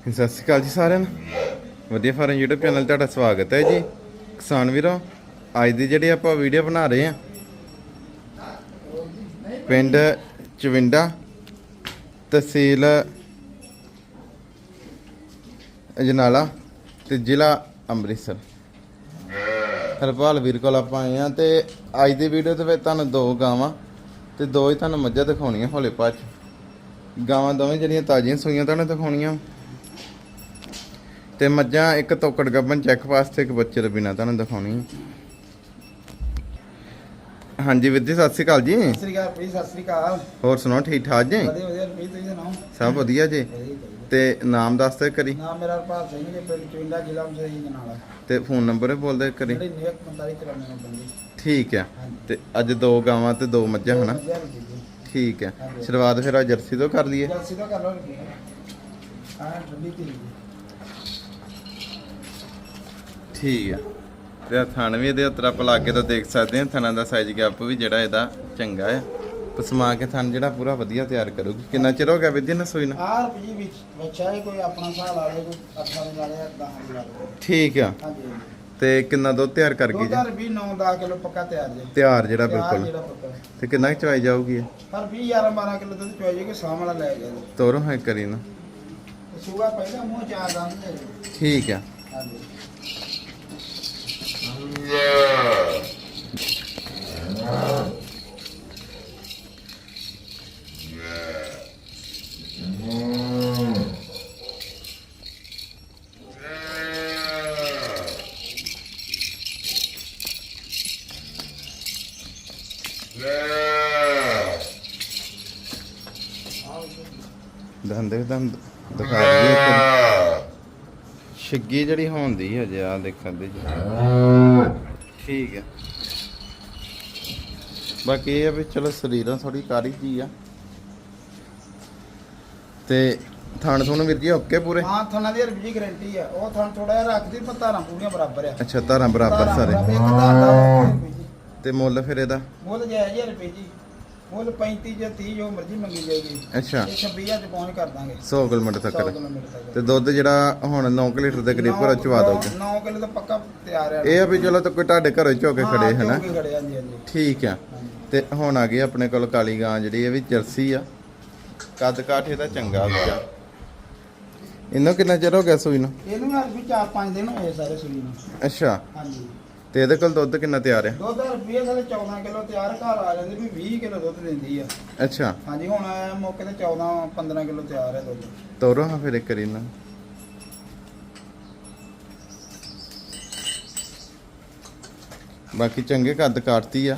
ਸਤਿ ਸ਼੍ਰੀ ਅਕਾਲ ਜੀ ਸਾਰਿਆਂ ਨੂੰ। ਵਧੀਆ ਫਾਰਮ YouTube ਚੈਨਲ ਤੁਹਾਡਾ ਸਵਾਗਤ ਹੈ ਜੀ। ਕਿਸਾਨ ਵੀਰੋ, ਅੱਜ ਦੀ ਜਿਹੜੀ ਆਪਾਂ ਵੀਡੀਓ ਬਣਾ ਰਹੇ ਆ ਪਿੰਡ ਚਵਿੰਡਾ, ਤਹਿਸੀਲ ਅਜਨਾਲਾ ਤੇ ਜ਼ਿਲ੍ਹਾ ਅੰਮ੍ਰਿਤਸਰ। ਹਰਪਾਲ ਵੀਰ ਕੋਲ ਆਪਾਂ ਆਏ ਆ ਤੇ ਅੱਜ ਦੀ ਵੀਡੀਓ ਦੇ ਵਿੱਚ ਤੁਹਾਨੂੰ ਦੋ ਗਾਵਾਂ ਤੇ ਦੋ ਹੀ ਤੁਹਾਨੂੰ ਮੱਝਾਂ ਦਿਖਾਉਣੀਆਂ ਹੌਲੇ ਪਾਚ ਗਾਵਾਂ ਦੋਵੇਂ ਜਿਹੜੀਆਂ ਤਾਜ਼ੀਆਂ ਸੂਈਆਂ, ਤੁਹਾਨੂੰ ਦਿਖਾਉਣੀਆਂ। ਤੇ ਮੱਝਾਂ ਇੱਕ ਤੋਕੜ ਗੱਬਨ ਚੈੱਕ ਵਾਸਤੇ ਇੱਕ ਬੱਚੇ ਦੇ ਬਿਨਾ ਤੁਹਾਨੂੰ ਦਿਖਾਉਣੀ। ਹਾਂਜੀ ਜੀ ਸਤਿ ਸ਼੍ਰੀ ਅਕਾਲ ਜੀ। ਸਤਿ ਸ੍ਰੀ ਅਕਾਲ ਜੀ ਸਤਿ ਸ੍ਰੀ ਅਕਾਲ। ਹੋਰ ਸੁਣਾਓ ਠੀਕ ਠਾਕ ਜੀ? ਵਧੀਆ ਵਧੀਆ ਰੁਪਏ ਤੁਸੀਂ ਸੁਣਾਓ? ਸਭ ਵਧੀਆ ਜੀ। ਤੇ ਨਾਮ ਦੱਸ ਦਿਓ ਕਰੀ ਨਾਮ ਮੇਰਾ ਹਰਪਾਲ ਸਿੰਘ ਜੀ ਪਿੰਡ ਚੁੰਡਾ ਜ਼ਿਲ੍ਹਾ ਮਸਰੀ ਜਨਾਲਾ ਤੇ ਫੋਨ ਨੰਬਰ ਬੋਲਦੇ ਕਰੀ ਜਿਹੜੀ ਨਿਯਕ 45 ਕਰਾਉਣੇ ਨੂੰ ਬੰਦੀ ਠੀਕ ਆ। ਤੇ ਅੱਜ ਦੋ ਗਾਵਾਂ ਤੇ ਦੋ ਮੱਝਾਂ ਹਨਾ? ਠੀਕ ਆ। ਸ਼ੁਰੂਆਤ ਫਿਰ ਆ ਜਰਸੀ ਤੋਂ ਕਰ ਲਈਏ। ਜਲਸੀ ਤੋਂ ਕਰ ਲਓ ਹਾਂ ਠੰਡੀ ਜੀ ਠੀਕ ਆ। ਤੇ ਥਣ ਵੀ ਇਹਦੇ ਉੱਤਰ ਆਪਾਂ ਲਾਗੇ ਤੋਂ ਦੇਖ ਸਕਦੇ ਹਾਂ ਥਣਾਂ ਦਾ ਸਾਈਜ਼ ਗੈਪ ਵੀ ਜਿਹੜਾ ਇਹਦਾ ਚੰਗਾ ਆ। ਪਸਮਾ ਕੇ ਥਣ ਜਿਹੜਾ ਪੂਰਾ ਵਧੀਆ ਤਿਆਰ ਕਰੂਗੀ। ਕਿੰਨਾ ਚਿਰ ਹੋ ਗਿਆ ਵਿਧੀ ਨਾ ਸੋਈ ਨਾ? ਆਹ ਰੁਪਏ ਵਿੱਚ ਬੱਚਾ ਕੋਈ ਆਪਣਾ ਹਿਸਾਬ ਲਾ ਲੇ ਕੋਈ 8 ਦੇ ਲਾ ਲੇ 10 ਦੇ ਲਾ ਲੇ ਠੀਕ ਆ। ਹਾਂਜੀ। ਤੇ ਕਿੰਨਾ ਦੁੱਧ ਤਿਆਰ ਕਰ ਗਈ ਜੀ? ਰੁਪਏ 9 10 ਕਿਲੋ ਪੱਕਾ ਤਿਆਰ ਜੀ। ਤਿਆਰ ਜਿਹੜਾ ਬਿਲਕੁਲ। ਤੇ ਕਿੰਨਾ ਕੁ ਚਵਾਈ ਜਾਊਗੀ ਇਹ? ਪਰ 20 11 12 ਕਿਲੋ ਦੁੱਧ ਚੋਈ ਕਿ ਸਾਹ ਵਾਲਾ ਲੈ ਜੀ ਤੋਰੋ ਹੈ ਕਰੀ ਨਾ ਸੂਆ ਪਹਿਲਾਂ ਮੂੰਹ ਚਾਰ ਜੀ ਠੀਕ ਆ। ਹਾਂਜੀ। ਦੰਦ ਦੰਦ ਦਿਖਾ ਦਈਏ ਇੱਕ ਵਾਰੀ। ਛਿੱਗੀ ਜਿਹੜੀ ਹੁੰਦੀ ਹੈ ਜੇ ਆ ਦੇਖਣ ਦੇ ਠੀਕ ਹੈ ਬਾਕੀ ਇਹ ਆ ਵੀ ਚਲੋ ਸਰੀਰਾਂ ਥੋੜੀ ਕਾਰੀ ਜੀ ਆ। ਤੇ ਥਣ ਥੁਣ ਵੀਰ ਜੀ ਓਕੇ ਪੂਰੇ? ਹਾਂ ਥਣਾ ਦੀ ਰੁਪਏ ਗਾਰੰਟੀ ਆ। ਉਹ ਥਣ ਥੋੜਾ ਜਿਹਾ ਰੱਖਦੀ ਪਰ ਧਾਰਾਂ ਪੂਰੀਆਂ ਬਰਾਬਰ ਆ। ਅੱਛਾ ਧਾਰਾਂ ਬਰਾਬਰ ਸਾਰੇ। ਤੇ ਮੁੱਲ ਫਿਰ ਇਹਦਾ? ਮੁੱਲ ਜਾਇਜ਼ ਹੈ ਰੁਪਏ ਜੀ। ਮੁੱਲ 35 ਜਾਂ 30 ਜੋ ਮਰਜ਼ੀ ਮੰਗੀ ਜਾਏਗੀ ਅੱਛਾ। 26000 ਚ ਪਹੁੰਚ ਕਰ ਦਾਂਗੇ। 100 ਕਿਲੋਮੀਟਰ 100 ਤੱਕ ਕਿਲੋਮੀਟਰ ਤੱਕ। ਤੇ ਦੁੱਧ ਜਿਹੜਾ ਹੁਣ 9 ਲੀਟਰ ਦੇ ਕਰੀਬ ਭਰਾ ਚਵਾ ਦੋਗੇ? 9 ਕਿਲੋ ਤਾਂ ਪੱਕਾ ਤਿਆਰ ਹੈ ਇਹ ਆ ਵੀ ਚਲੋ ਤਾਂ ਕੋਈ ਤੁਹਾਡੇ ਘਰੋਂ ਝੋ ਕੇ ਖੜੇ ਹੈ ਨਾ ਠੀਕ ਆ। ਤੇ ਹੁਣ ਆ ਗਈ ਆਪਣੇ ਕੋਲ ਕਾਲੀ ਗਾਂ ਜਿਹੜੀ ਇਹ ਵੀ ਜਰਸੀ ਆ। ਕੱਦ ਕਾਠ ਇਹਦਾ ਚੰਗਾ ਹੋਊਗਾ ਇਹਨੂੰ ਕਿੰਨਾ ਚਿਰ ਹੋ ਗਿਆ ਸੂਈ ਨੂੰ? ਇਹਨੂੰ ਯਾਰ ਵੀ 4-5 ਦਿਨ ਹੋਏ ਸਾਰੇ ਸੂਈ ਨੂੰ। ਅੱਛਾ। ਹਾਂਜੀ। ਤੇ ਇਹਦੇ ਕੋਲ ਦੁੱਧ ਕਿੰਨਾ ਤਿਆਰ ਆ ਦੁੱਧ ਰੁਪਏ ਸਾਰੇ 14 ਕਿਲੋ ਤਿਆਰ ਘਰ ਆ ਜਾਂਦੇ ਵੀ 20 ਕਿਲੋ ਦੁੱਧ ਦਿੰਦੀ ਆ। ਅੱਛਾ। ਹਾਂਜੀ ਹੁਣ ਮੌਕੇ ਤੇ 14 15 ਕਿਲੋ ਤਿਆਰ ਹੈ ਦੁੱਧ। ਤੋਰੋ ਹਾਂ ਫਿਰ ਇੱਕ ਨਾ। ਬਾਕੀ ਚੰਗੇ ਕੱਦ ਕਾਟਤੀ ਆ।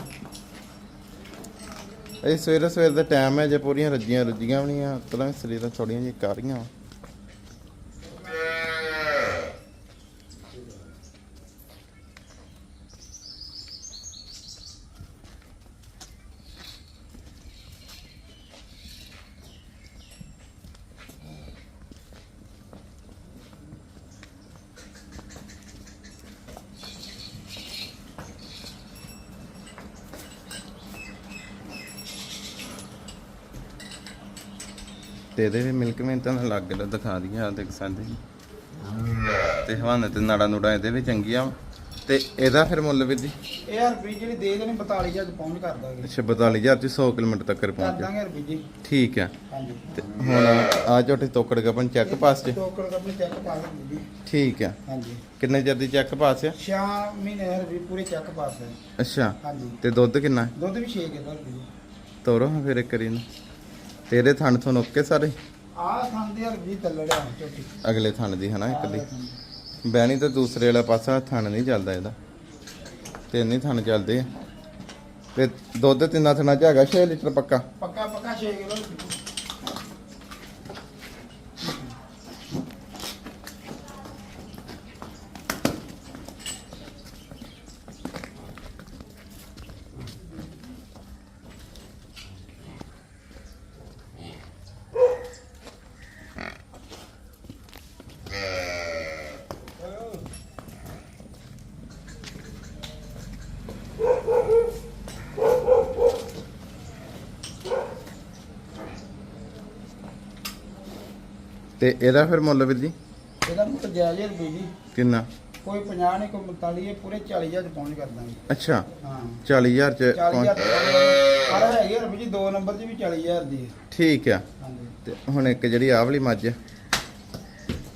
ਇਹ ਸਵੇਰੇ ਸਵੇਰ ਦਾ ਟਾਈਮ ਹੈ ਜੇ ਪੂਰੀਆਂ ਰੱਜੀਆਂ ਰੱਜੀਆਂ ਵੀ ਨਹੀਂ ਆ ਤਲਾਂ ਸਰੀਰਾਂ ਥੋੜੀਆਂ ਜਿਹੀਆਂ ਕਾਰੀਆਂ ਤੇ ਇਹਦੇ ਵੀ ਮਿਲਕ ਮੈਂ ਤਾਂ ਲੱਗ ਲੋ ਦਿਖਾ ਦਈਏ ਆ ਦੇਖ ਸਕਦੇ ਤੇ ਹਵਾਨੇ ਤੇ ਨਾੜਾ ਨੂੜਾ ਇਹਦੇ ਵੀ ਚੰਗੀਆਂ। ਤੇ ਇਹਦਾ ਫਿਰ ਮੁੱਲ ਵੀ ਜੀ? ਇਹ ਰੁਪਏ ਜਿਹੜੀ ਦੇ ਦੇਣੀ 42000 ਚ ਪਹੁੰਚ ਕਰ ਦਾਂਗੇ। ਅੱਛਾ 42000 ਤੇ 100 ਕਿਲੋਮੀਟਰ ਤੱਕ ਕਰ ਪਹੁੰਚ ਗਿਆ ਦਾਂਗੇ ਰੁਪਏ ਜੀ। ਠੀਕ ਆ। ਹਾਂਜੀ। ਤੇ ਹੁਣ ਆ ਝੋਟੇ ਤੋਕੜ ਗਪਨ ਚੈੱਕ ਪਾਸ ਚ ਟੋਕਰ ਕੱਪੜੇ ਚੈੱਕ ਪਾ ਸਕਦੇ ਜੀ ਠੀਕ ਆ। ਹਾਂਜੀ। ਕਿੰਨੇ ਚਿਰ ਦੀ ਚੈੱਕ ਪਾਸ ਆ? 6 ਮਹੀਨੇ ਰੁਪਏ ਪੂਰੇ ਚੈੱਕ ਪਾਸ ਹੈ ਅੱਛਾ। ਹਾਂਜੀ। ਤੇ ਦੁੱਧ ਕਿੰਨਾ? ਦੁੱਧ ਵੀ 6 ਕਿਲੋ ਰੁਪਏ ਤੋਰੋ ਫਿਰ ਇੱਕ ਕਰੀ ਨੂੰ ਤੇਰੇ ਥਣ ਥਣ ਓਕੇ ਸਾਰੇ? ਆ ਖਾਂਦੇ ਯਾਰ ਵੀ ਤੱਲੜਿਆ ਝੋਟੀ ਅਗਲੇ ਥਣ ਦੀ ਹਨਾ ਇੱਕ ਆਹ ਦੀ। ਬਹਿਣੀ ਤਾਂ ਦੂਸਰੇ ਵਾਲਾ ਪਾਸਾ ਥਣ ਨਹੀਂ ਚੱਲਦਾ ਇਹਦਾ। ਤਿੰਨ ਹੀ ਥਣ ਚੱਲਦੇ ਆ। ਤੇ ਦੁੱਧ ਤਿੰਨਾਂ ਥਣਾਂ ਚ ਹੈਗਾ 6 ਲੀਟਰ ਪੱਕਾ? ਪੱਕਾ ਪੱਕਾ 6 ਕਿਲੋ ਤੇ ਇਹਦਾ ਫਿਰ ਮੁੱਲ ਵੀਰ ਜੀ? ਇਹਦਾ ਮੁੱਲ ਜਾਇਜ਼ ਹੈ ਰੁਪਏ ਜੀ। ਕਿੰਨਾ? ਕੋਈ 50 ਨਹੀਂ ਕੋਈ 45 ਇਹ ਪੂਰੇ 40000 ਚ ਪਹੁੰਚ ਕਰ ਦਾਂਗੇ। ਅੱਛਾ। ਹਾਂ। 40000 ਚ 40000 ਪਹੁੰਚ- ਪਰ ਹੈਗੇ ਰੁਪਏ ਜੀ ਦੋ ਨੰਬਰ 'ਚ ਵੀ 40000 ਦੀ ਹੈ। ਠੀਕ ਆ। ਹਾਂਜੀ। ਤੇ ਹੁਣ ਇੱਕ ਜਿਹੜੀ ਆਹ ਵਾਲੀ ਮੱਝ ਆ,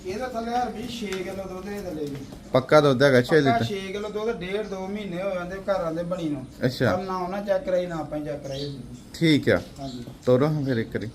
ਇਹਦਾ ਥੱਲੇ ਯਾਰ ਵੀ 6 ਕਿਲੋ ਦੁੱਧ ਦੇ ਥੱਲੇ ਵੀ ਪੱਕਾ ਦੁੱਧ ਹੈਗਾ 6 ਪੱਕਾ ਲੀਟਰ? 6 ਕਿਲੋ ਦੁੱਧ ਡੇਢ ਦੋ ਮਹੀਨੇ ਹੋ ਜਾਂਦੇ ਘਰਾਂ ਦੇ ਬਣੀ ਨੂੰ। ਅੱਛਾ। ਪਰ ਨਾ ਉਹਨਾਂ ਚੈੱਕ ਕਰਾਈ ਨਾ ਆਪਾਂ ਚੈੱਕ ਕਰਾਈ ਠੀਕ ਆ। ਹਾਂਜੀ। ਤੋਰੋ ਫਿਰ ਇੱਕ ਵਾਰੀ।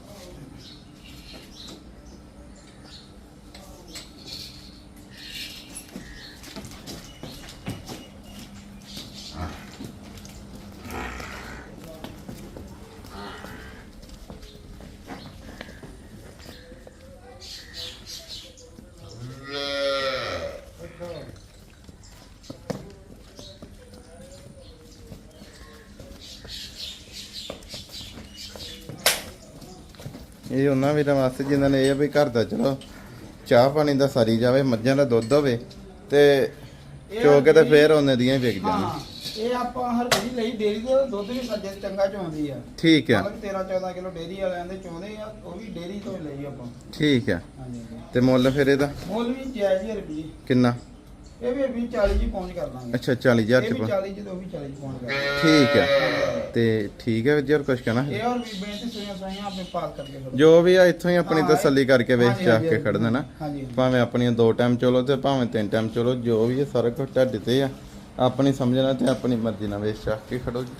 ਇਹ ਉਹਨਾਂ ਵੀਰਾਂ ਵਾਸਤੇ ਜਿਨ੍ਹਾਂ ਨੇ ਇਹ ਵੀ ਘਰ ਦਾ ਚਲੋ ਚਾਹ ਪਾਣੀ ਦਾ ਸਾਰੀ ਜਾਵੇ ਮੱਝਾਂ ਦਾ ਦੁੱਧ ਹੋਵੇ ਤੇ ਚੋ ਕੇ ਤੇ ਫੇਰ ਉਹਨੇ ਦੀਆਂ ਹੀ ਵਿਕ ਜਾਣ। ਇਹ ਆਪਾਂ ਹਰ ਵਾਰੀ ਲਈ ਡੇਰੀ ਦਾ ਦੁੱਧ ਵੀ ਸੱਜੇ ਚੰਗਾ ਚੋਂਦੀ ਆ। ਠੀਕ ਆ। ਮਤਲਬ 13 14 ਕਿਲੋ ਡੇਰੀ ਵਾਲਿਆਂ ਦੇ ਚੋਂਦੇ ਆ ਉਹ ਵੀ ਡੇਰੀ ਤੋਂ ਲਈ ਆਪਾਂ। ਠੀਕ ਆ। ਤੇ ਮੁੱਲ ਫਿਰ ਇਹਦਾ? ਮੁੱਲ ਵੀ ਜਾਇਜ਼ ਹੀ ਰੁਪਏ ਕਿੰਨਾ? ਇਹ ਵੀ ਵੀ 40 ਜੀ ਪਹੁੰਚ ਕਰ ਦਾਂਗੇ। ਅੱਛਾ 40000 ਇਹ ਚ ਵੀ ਪਾ 40 ਜੀ ਤੋਂ ਵੀ 40 ਚ ਪਹੁੰਚ ਕਰ ਠੀਕ ਆ ਤੇ ਠੀਕ ਹੈ ਵੀਰ ਜੀ ਹੋਰ ਕੁਝ ਕਹਿਣਾ? ਇਹ ਹੈ? ਔਰ ਵੀ ਬੇਨਤੀ ਸੁਣਿਆ ਸੁਣਿਆ ਆਪਣੇ ਪਾਸ ਕਰਕੇ ਖੜੋ। ਜੋ ਵੀ ਆ ਇੱਥੋਂ ਹੀ ਆਪਣੀ ਹਾਂ, ਤਸੱਲੀ ਕਰਕੇ ਵੇਚ ਹਾਂਜੀ, ਚਾਹ ਹਾਂਜੀ, ਕੇ ਖੜਨਾ ਨਾ। ਹਾਂਜੀ ਭਾਵੇਂ ਆਪਣੀਆਂ ਦੋ ਟਾਈਮ ਚਲੋ ਤੇ ਭਾਵੇਂ ਤਿੰਨ ਟਾਈਮ ਚਲੋ ਜੋ ਵੀ ਹੈ ਸਾਰਾ ਕੁਝ ਤੁਹਾਡੇ ਤੇ ਆ। ਆਪਣੀ ਸਮਝਣਾ ਤੇ ਆਪਣੀ ਮਰਜ਼ੀ ਨਾਲ ਵੇਚ ਚਾਹ ਕੇ ਖੜੋ ਜੀ।